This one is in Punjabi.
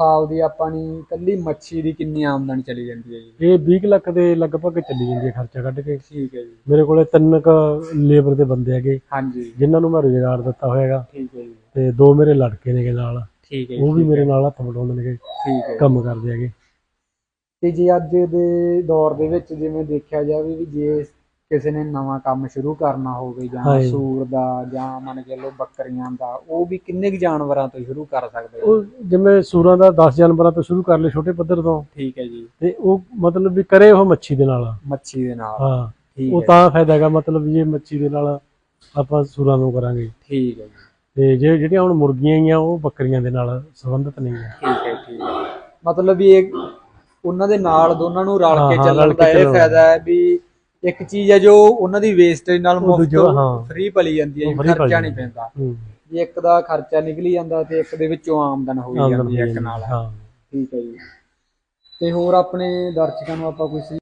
ਸਾਲ ਦੀ ਆਪਾਂ ਨੇ ਕੱਲੀ ਮੱਛੀ ਦੀ ਕਿੰਨੀ ਆਮਦਨ ਚਲੀ ਜਾਂਦੀ ਹੈ ਜੀ। ਇਹ 20 ਲੱਖ ਦੇ ਲਗਭਗ ਚੱਲੀ ਜਾਂਦੀ ਹੈ ਖਰਚਾ ਕੱਢ ਕੇ। ਠੀਕ ਹੈ ਜੀ। ਮੇਰੇ ਕੋਲੇ ਤਿੰਨ ਕ ਲੇਬਰ ਦੇ ਬੰਦੇ ਹੈਗੇ ਹਾਂਜੀ। ਜਿਨ੍ਹਾਂ ਨੂੰ ਮੈਂ ਰੁਜ਼ਗਾਰ ਦਿੱਤਾ ਹੋਇਆਗਾ। ਠੀਕ ਹੈ ਜੀ। ਤੇ ਦੋ ਮੇਰੇ ਲੜਕੇ ਨੇਗੇ ਨਾਲ। ਠੀਕ ਹੈ ਜੀ, ਉਹ ਵੀ ਠੀਕ ਮੇਰੇ ਨਾਲ ਹੱਥ ਵਟਾਉਂਦੇ ਨੇਗੇ ਠੀਕ ਹੈ। ਜੀ। ਕੰਮ ਕਰਦੇ ਹੈਗੇ। ਤੇ ਜੇ ਅੱਜ ਦੇ ਦੌਰ ਦੇ ਵਿੱਚ ਜਿਵੇਂ ਦੇਖਿਆ ਜਾਵੇ ਵੀ ਜੇ ਕਿਸੇ ਨੇ ਨਵਾਂ ਕੰਮ ਸ਼ੁਰੂ ਕਰਨਾ ਹੋਵੇ ਜਾਂ ਹਾਂਜੀ। ਸੂਰ ਦਾ ਜਾਂ ਮੰਨ ਕੇ ਲੋ ਬੱਕਰੀਆਂ ਦਾ ਉਹ ਵੀ ਕਿੰਨੇ ਕੁ ਜਾਨਵਰਾਂ ਤੋਂ ਸ਼ੁਰੂ ਕਰ ਸਕਦੇ ਆ? ਉਹ ਜਿਵੇਂ ਸੂਰਾਂ ਦਾ 10 ਜਾਨਵਰਾਂ ਤੋਂ ਸ਼ੁਰੂ ਕਰ ਲਏ ਛੋਟੇ ਪੱਧਰ ਤੋਂ। ਠੀਕ ਹੈ ਜੀ। ਤੇ ਉਹ ਮਤਲਬ ਵੀ ਕਰੇ ਉਹ ਮੱਛੀ ਦੇ ਨਾਲ। ਮੱਛੀ ਦੇ ਨਾਲ। ਹਾਂ ਠੀਕ ਉਹ ਹੈ। ਤਾਂ ਫਾਇਦਾ ਹੈਗਾ ਮਤਲਬ ਇਹ ਮੱਛੀ ਦੇ ਨਾਲ ਆਪਾਂ ਸੂਰਾਂ ਨੂੰ ਕਰਾਂਗੇ। ਠੀਕ ਹੈ ਜੀ। ਤੇ ਜੇ ਜਿਹੜੀਆਂ ਹੁਣ ਮੁਰਗੀਆਂ ਹੀ ਆ ਉਹ ਬੱਕਰੀਆਂ ਦੇ ਨਾਲ ਸੰਬੰਧਿਤ ਨਹੀਂ ਹੈ ਠੀਕ ਹੈ ਠੀਕ ਹੈ। ਮਤਲਬ ਵੀ ਇਹ ਉਹਨਾਂ ਦੇ ਨਾਲ ਦੋਨਾਂ ਨੂੰ ਰਲ ਹਾਂ, ਕੇ ਹਾਂ, ਚੱਲਣ ਰਲ ਕੇ ਦਾ ਇਹ ਚੱਲਣ। ਫਾਇਦਾ ਹੈ ਵੀ ਇੱਕ ਚੀਜ਼ ਹੈ ਜੋ ਉਹਨਾਂ ਦੀ ਵੇਸਟੇਜ ਨਾਲ ਮੁਫਤ। ਫ੍ਰੀ ਪਲੀ ਜਾਂਦੀ ਹੈ ਖਰਚਾ ਨਹੀਂ। ਪੈਂਦਾ ਜੇ ਇੱਕ ਦਾ ਖਰਚਾ ਨਿਕਲੀ ਜਾਂਦਾ ਤੇ ਇੱਕ ਦੇ ਵਿੱਚੋਂ ਆਮਦਨ ਹੋਈ ਜਾਂਦੀ ਹੈ ਇੱਕ ਨਾਲ ਹਾਂ ਠੀਕ ਹੈ ਜੀ ਤੇ ਹੋਰ ਆਪਣੇ ਦਰਸ਼ਕਾਂ ਨੂੰ ਆਪਾਂ ਕੋਈ